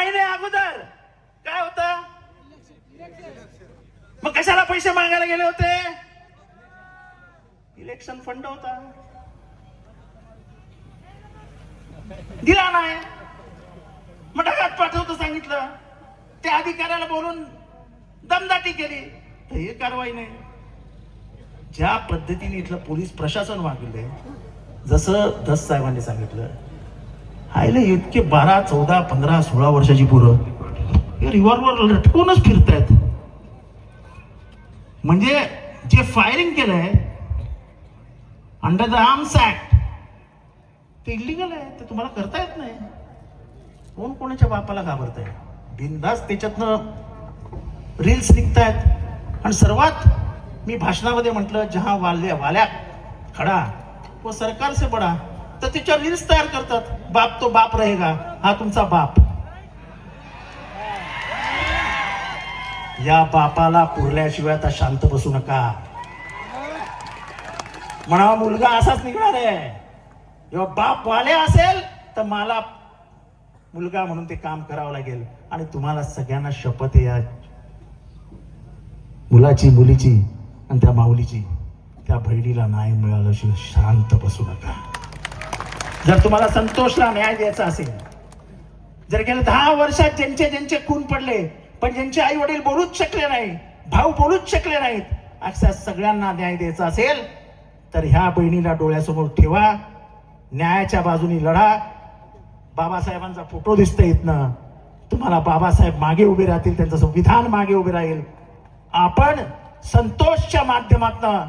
महिने अगोदर. काय होत? मग कशाला पैसे मागायला गेले होते? इलेक्शन फंड होता. दिला नाही. मग ढगात पाठवतो सांगितलं. त्या अधिकाऱ्याला बोलून दमदाटी केली. तर हे कारवाई नाही. ज्या पद्धतीने इथलं पोलीस प्रशासन वागले जसं दस साहेबांनी सांगितलं हायले इतके बारा चौदा पंधरा सोळा वर्षाची पोरं. हे रिव्हॉल्वर लटकूनच फिरतायत. म्हणजे जे फायरिंग केलंय अंडर द आर्म्स ऍक्ट ते इलिगल आहे ते तुम्हाला करता येत नाही. कोण कोणाच्या बापाला घाबरत बिनदास त्याच्यातनं रील्स निघतायत. आणि सर्वात मी भाषणामध्ये म्हटलं जहा वाल्या वाल्या खडा व सरकारचे बडा. तर त्याच्यावर रील्स तयार करतात. बाप तो बाप रहेगा. हा तुमचा बाप. या बापाला पुरल्याशिवाय आता शांत बसू नका. म्हणा मुलगा असाच निघणार आहे. जेव्हा बाप वाले असेल तर मला मुलगा म्हणून ते काम करावं लागेल. आणि तुम्हाला सगळ्यांना शपथ आहे या मुलाची मुलीची आणि त्या माऊलीची. त्या बहिणीला नाही मिळालं शांत बसू नका. जर तुम्हाला संतोषला न्याय द्यायचा असेल जर गेल्या दहा वर्षात ज्यांचे ज्यांचे खून पडले पण ज्यांचे आई वडील बोलूच शकले नाही भाऊ बोलूच शकले नाहीत अशा सगळ्यांना न्याय द्यायचा असेल तर ह्या बहिणीला डोळ्यासमोर ठेवा न्यायाच्या बाजूनी लढा. बाबासाहेबांचा फोटो दिसतोय इथनं. तुम्हाला बाबासाहेब मागे उभे राहतील त्यांचं संविधान मागे उभे राहील. आपण संतोषच्या माध्यमातनं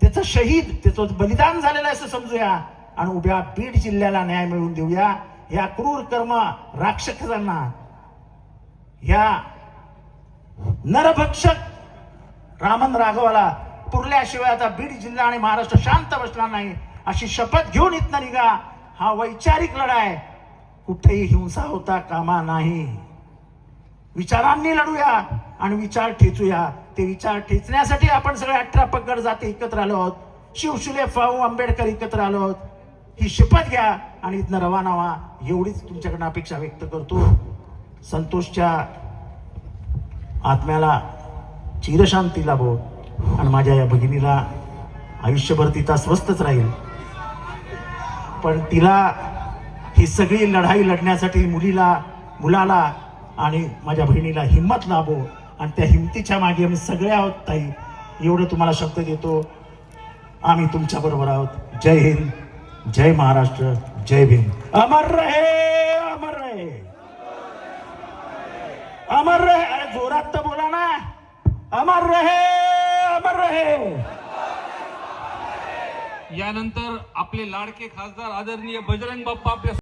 त्याचं शहीद त्याचं बलिदान झालेलं असं समजूया. आणि उभ्या बीड जिल्ह्याला न्याय मिळवून देऊया. या क्रूर कर्म राक्षसांना या नरभक्षक रामन राघवाला पुरल्याशिवाय आता बीड जिल्हा आणि महाराष्ट्र शांत बसणार नाही. अशी शपथ घेऊन इथनं निघा. हा वैचारिक लढा आहे कुठेही हिंसा होता कामा नाही. विचारांनी लढूया आणि विचार ठेचूया. ते विचार ठेचण्यासाठी आपण सगळे अठरा पगड जाते एकत्र आलो आहोत. शिवशुले फाऊ आंबेडकर एकत्र आलो आहोत. ही शपथ घ्या आणि इथनं रवाना व्हा. एवढीच तुमच्याकडनं अपेक्षा व्यक्त करतो. संतोषच्या आत्म्याला चिरशांती लाभो आणि माझ्या या भगिनीला आयुष्यभर तिचा स्वस्तच राहील. पण तिला ही सगळी लढाई लढण्यासाठी मुलीला मुलाला आणि माझ्या बहिणीला हिंमत लाभो आणि त्या हिमतीच्या मागे आम्ही सगळे आहोत ताई. एवढं तुम्हाला शब्द देतो. आम्ही तुमच्याबरोबर आहोत. जय हिंद. जय महाराष्ट्र जय भीम. अमर रहे अमर रहे. अमर रहे. अरे जोरात तर बोला ना. अमर रहे अमर रहे. यानंतर आपले लाडके खासदार आदरणीय बजरंग बाप्पा आपल्या